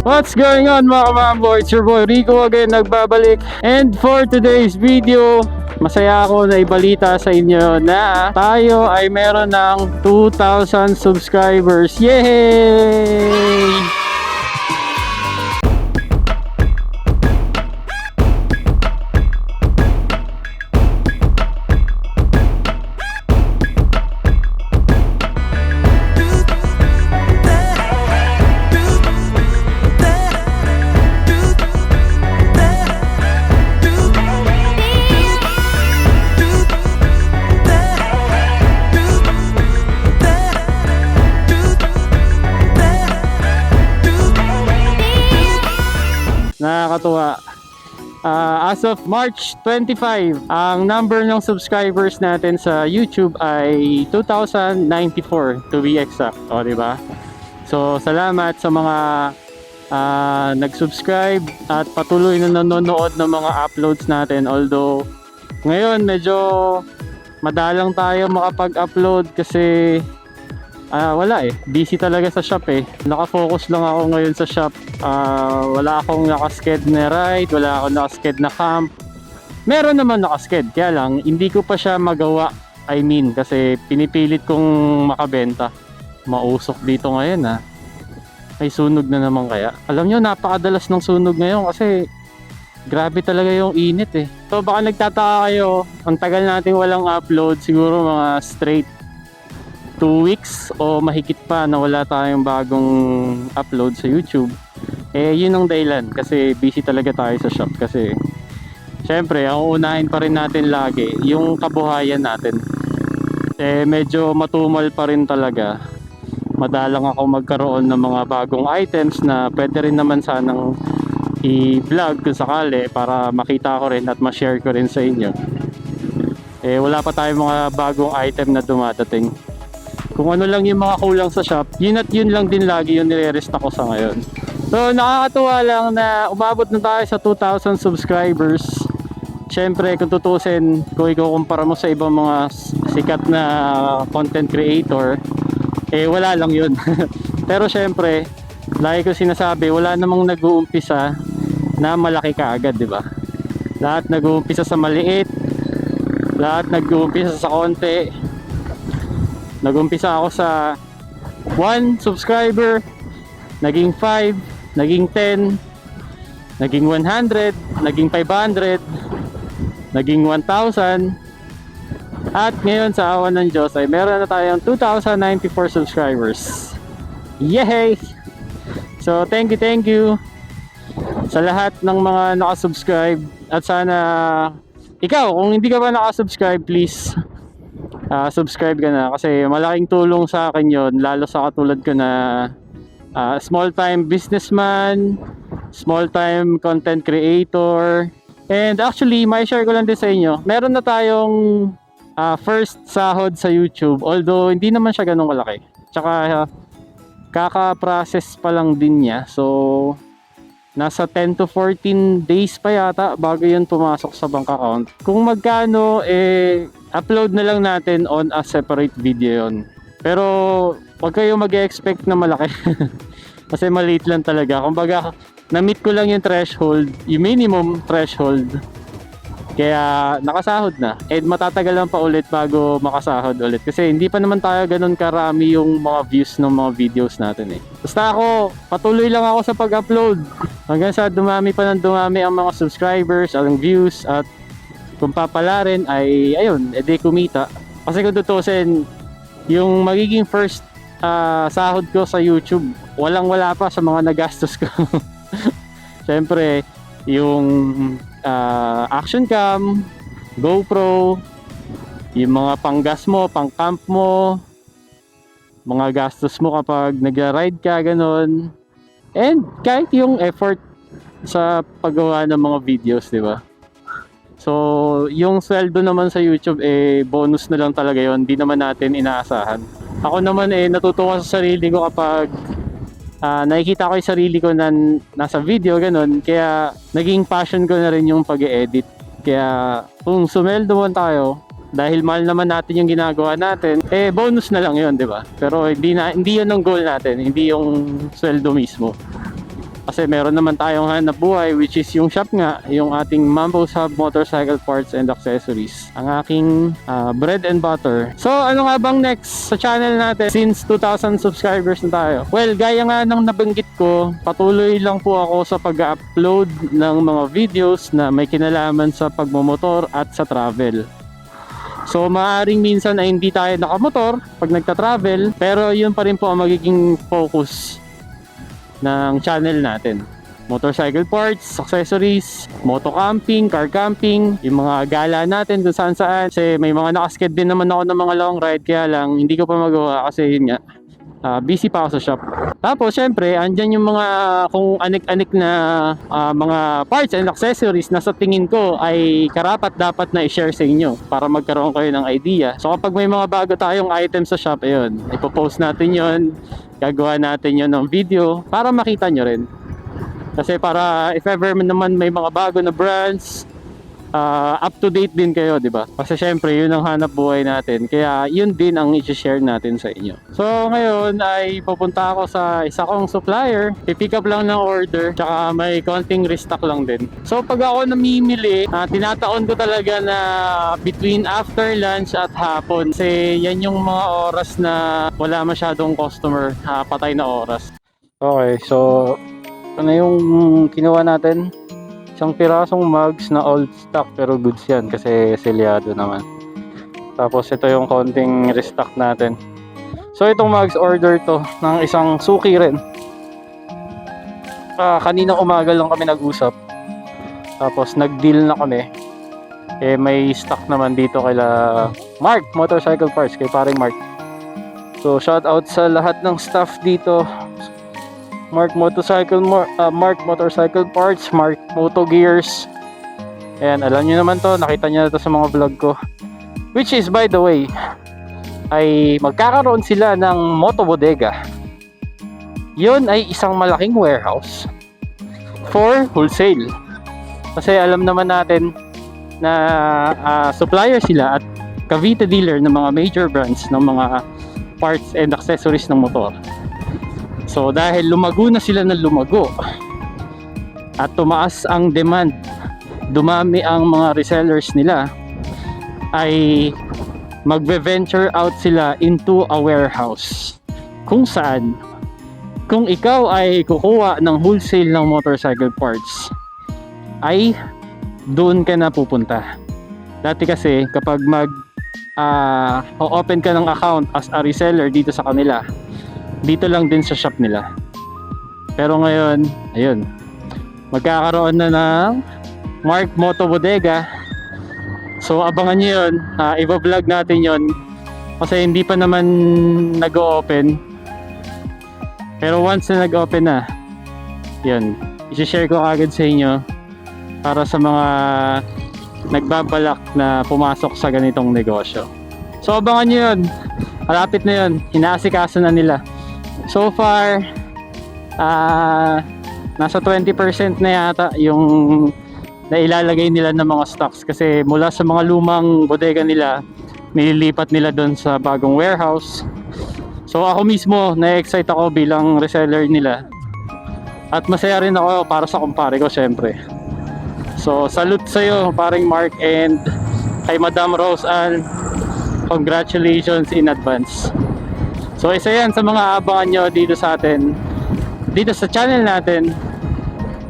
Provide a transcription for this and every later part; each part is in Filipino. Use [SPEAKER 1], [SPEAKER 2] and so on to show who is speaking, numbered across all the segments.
[SPEAKER 1] What's going on mga kamambo? It's your boy Rico again, nagbabalik. And for today's video, masaya ako na ibalita sa inyo na tayo ay meron ng 2,000 subscribers. Yay! Nakakatuwa. Ah, as of March 25, ang number ng subscribers natin sa YouTube ay 2,094 to be exact. O, di ba? So, salamat sa mga ah, nag-subscribe at patuloy na nanonood ng mga uploads natin. Although, ngayon medyo madalang tayo makapag-upload kasi Ah, wala eh. Busy talaga sa shop eh. Naka-focus lang ako ngayon sa shop. Ah, wala akong nakasked na ride, wala akong nakasked na camp. Meron naman nakasked, kaya lang hindi ko pa siya magawa. I mean, kasi pinipilit kong makabenta. Mausok dito ngayon ha. Ay sunog na naman kaya. Alam nyo, napakadalas ng sunog ngayon kasi grabe talaga yung init eh. So baka nagtataka kayo, ang tagal nating walang upload, siguro mga straight 2 weeks o mahigit pa na wala tayong bagong upload sa YouTube, eh yun ang dahilan kasi busy talaga tayo sa shop kasi syempre ang unahin pa rin natin lagi yung kabuhayan natin. Eh medyo matumal pa rin talaga. Madalang ako magkaroon ng mga bagong items na pwede rin naman sanang i-vlog kung sakali para makita ko rin at ma-share ko rin sa inyo. Eh wala pa tayong mga bagong item na dumadating kung ano lang yung mga kulang sa shop, yun at yun lang din lagi yung nire-rest ako sa ngayon. So nakakatuwa lang na umabot na tayo sa 2,000 subscribers. Siyempre kung tutusin, kung ikukumpara mo sa ibang mga sikat na content creator, eh wala lang yun. Pero siyempre, lagi ko sinasabi, wala namang nag-uumpisa na malaki ka agad, di ba? Lahat nag-uumpisa sa maliit, lahat nag-uumpisa sa konti, Nagumpisa ako sa 1 subscriber, naging 5, naging 10, naging 100, naging 500, naging 1,000. At ngayon sa awan ng Diyos ay meron na tayong 2,094 subscribers. Yay! So thank you, thank you sa lahat ng mga nakasubscribe at sana ikaw kung hindi ka pa nakasubscribe please ah, subscribe ka na. Kasi malaking tulong sa akin yon lalo sa katulad ko na ah, small time businessman small time content creator. And actually may share ko lang din sa inyo. Meron na tayong ah, first sahod sa YouTube. Although hindi naman siya ganun kalaki. Tsaka ah, kaka-process pa lang din niya. So nasa 10 to 14 days pa yata bago yun pumasok sa bank account. Kung magkano, eh, upload na lang natin on a separate video yon. Pero, wag kayo mag-expect na malaki. Kasi maliit lang talaga. Kumbaga, na-meet ko lang yung threshold, yung minimum threshold. Kaya nakasahod na. And matatagal lang pa ulit bago makasahod ulit. Kasi hindi pa naman tayo ganun karami yung mga views ng mga videos natin eh. Basta ako, patuloy lang ako sa pag-upload. Hanggang sa dumami pa ng dumami ang mga subscribers, ang views, at kung papala rin ay, ayun, edi kumita. Kasi kung tutusin, yung magiging first ah, sahod ko sa YouTube, walang wala pa sa mga nagastos ko. Siyempre, yung ah, action cam, GoPro, yung mga panggas mo, pang camp mo, mga gastos mo kapag nagra-ride ka, ganun. And kahit yung effort sa paggawa ng mga videos, di ba? So, yung sweldo naman sa YouTube, eh, bonus na lang talaga yon Hindi naman natin inaasahan. Ako naman, eh, natutuwa sa sarili ko kapag ah, nakikita ko yung sarili ko na nasa video, ganun. Kaya, naging passion ko na rin yung pag-edit. Kaya, kung sumeldo man tayo, dahil mahal naman natin yung ginagawa natin, eh, bonus na lang yon di ba? Pero, hindi, na, hindi yun ang goal natin. Hindi yung sweldo mismo. Kasi meron naman tayong hanap buhay which is yung shop nga, yung ating Mambo's Hub Motorcycle Parts and Accessories. Ang aking ah, bread and butter. So ano nga bang next sa channel natin since 2,000 subscribers na tayo? Well, gaya nga ng nabanggit ko, patuloy lang po ako sa pag-upload ng mga videos na may kinalaman sa pagmumotor at sa travel. So maaaring minsan ay hindi tayo nakamotor pag nagta-travel, pero yun pa rin po ang magiging focus ng channel natin. Motorcycle parts, accessories, moto camping, car camping, yung mga gala natin kung saan saan. Kasi may mga nakasked din naman ako ng mga long ride, kaya lang hindi ko pa magawa kasi yun nga, ah, busy pa ako sa shop. Tapos syempre, andyan yung mga kung anik-anik na ah, mga parts and accessories na sa tingin ko ay karapat dapat na i-share sa inyo para magkaroon kayo ng idea. So kapag may mga bago tayong items sa shop, ayun, ipopost natin yon gagawa natin yon ng video para makita nyo rin. Kasi para if ever naman may mga bago na brands, ah, up to date din kayo, di ba? Kasi syempre, yun ang hanap buhay natin. Kaya yun din ang i-share natin sa inyo. So ngayon ay pupunta ako sa isa kong supplier. Pipick up lang ng order. Tsaka may konting restock lang din. So pag ako namimili, ah, tinataon ko talaga na between after lunch at hapon. Kasi yan yung mga oras na wala masyadong customer. ah, patay na oras. Okay, so na yung kinuha natin isang pirasong mugs na old stock pero goods yan kasi selyado naman. Tapos ito yung konting restock natin. So itong mugs order to ng isang suki rin. Ah, kanina umaga lang kami nag-usap. Tapos nag-deal na kami. Eh may stock naman dito kila Mark Motorcycle Parts kay paring Mark. So shout out sa lahat ng staff dito. Mark Motorcycle Mo- ah, Mark Motorcycle Parts, Mark Moto Gears. Ayan, alam niyo naman to, nakita niyo na to sa mga vlog ko. Which is by the way, ay magkakaroon sila ng Moto Bodega. Yun ay isang malaking warehouse for wholesale. Kasi alam naman natin na ah, supplier sila at Cavite dealer ng mga major brands ng mga parts and accessories ng motor. So dahil lumago na sila ng lumago at tumaas ang demand, dumami ang mga resellers nila, ay magve-venture out sila into a warehouse kung saan kung ikaw ay kukuha ng wholesale ng motorcycle parts ay doon ka na pupunta. Dati kasi kapag mag ah, o-open ka ng account as a reseller dito sa kanila, dito lang din sa shop nila. Pero ngayon, ayun, magkakaroon na ng Mark Moto Bodega. So abangan nyo yun, uh, i-vlog natin yon kasi hindi pa naman nag-open. Pero once na nag-open na, yun, isi-share ko agad sa inyo para sa mga nagbabalak na pumasok sa ganitong negosyo. So abangan nyo yun, malapit na yun, inaasikaso na nila. So far, ah nasa 20% na yata yung nailalagay nila ng mga stocks kasi mula sa mga lumang bodega nila, nililipat nila doon sa bagong warehouse. So ako mismo, na-excite ako bilang reseller nila. At masaya rin ako para sa kumpare ko syempre. So salute sa iyo paring Mark and kay Madam Rose Ann. Congratulations in advance. So isa yan sa mga abangan nyo dito sa atin. Dito sa channel natin.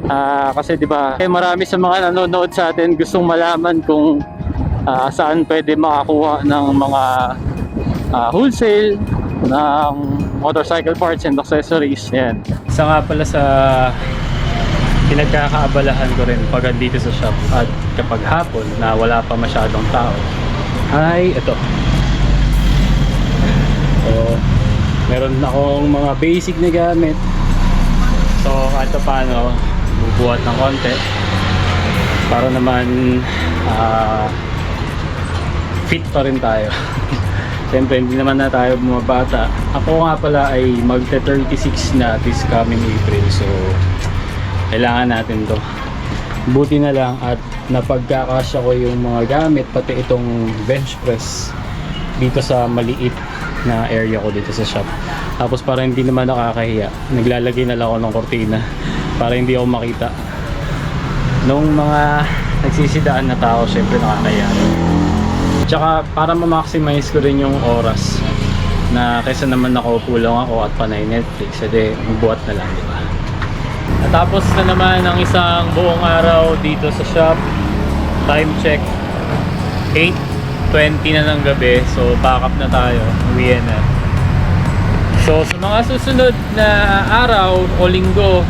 [SPEAKER 1] Ah, kasi 'di ba, eh, marami sa mga nanonood sa atin gustong malaman kung ah, saan pwede makakuha ng mga ah, wholesale ng motorcycle parts and accessories. Yan.
[SPEAKER 2] Isa nga pala sa pinagkakaabalahan ko rin pag dito sa shop at kapag hapon na wala pa masyadong tao ay ito so meron akong mga basic na gamit so kahit pa paano bubuhat ng konti para naman ah, fit pa rin tayo Siyempre, hindi naman na tayo bumabata. Ako nga pala ay magte-36 na this coming April. So, kailangan natin to. Buti na lang at napagkakasya ko yung mga gamit, pati itong bench press dito sa maliit na area ko dito sa shop. Tapos para hindi naman nakakahiya, naglalagay na lang ako ng kortina para hindi ako makita. Nung mga nagsisidaan na tao, syempre nakakaya. Tsaka para ma-maximize ko rin yung oras na kaysa naman nakaupo lang ako at panay Netflix, edi magbuhat na lang, di ba? Natapos na naman ang isang buong araw dito sa shop. Time check, 8.20 na ng gabi. So, pack up na tayo. Uwi na. So, sa mga susunod na araw o linggo,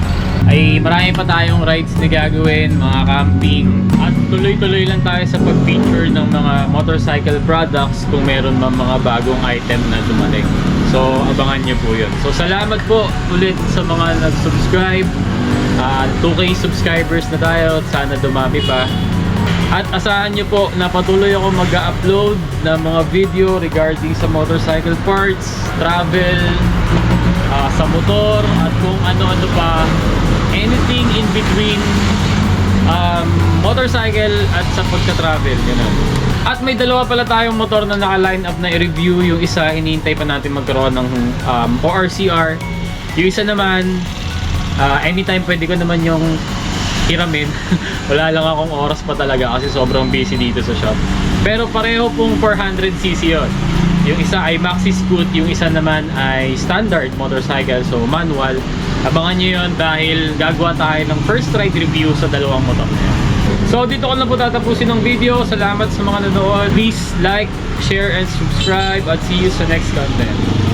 [SPEAKER 2] ay marami pa tayong rides na gagawin, mga camping. At tuloy-tuloy lang tayo sa pag-feature ng mga motorcycle products kung meron man mga bagong item na dumating. So, abangan nyo po yun. So, salamat po ulit sa mga nag-subscribe. Ah, 2K subscribers na tayo at sana dumami pa. At asahan nyo po na patuloy ako mag-upload ng mga video regarding sa motorcycle parts, travel, ah, sa motor, at kung ano-ano pa. Anything in between um, motorcycle at sa pagka-travel. Ganun. At may dalawa pala tayong motor na naka-line up na i-review. Yung isa, hinihintay pa natin magkaroon ng um, ORCR. Yung isa naman, ah, anytime pwede ko naman yung hiramin. Wala lang akong oras pa talaga kasi sobrang busy dito sa shop. Pero pareho pong 400cc yun. Yung isa ay maxi scoot, yung isa naman ay standard motorcycle, so manual. Abangan nyo yun dahil gagawa tayo ng first ride review sa dalawang motor na yun. So dito ko na po tatapusin ng video. Salamat sa mga nanood. Please like, share, and subscribe at see you sa next content.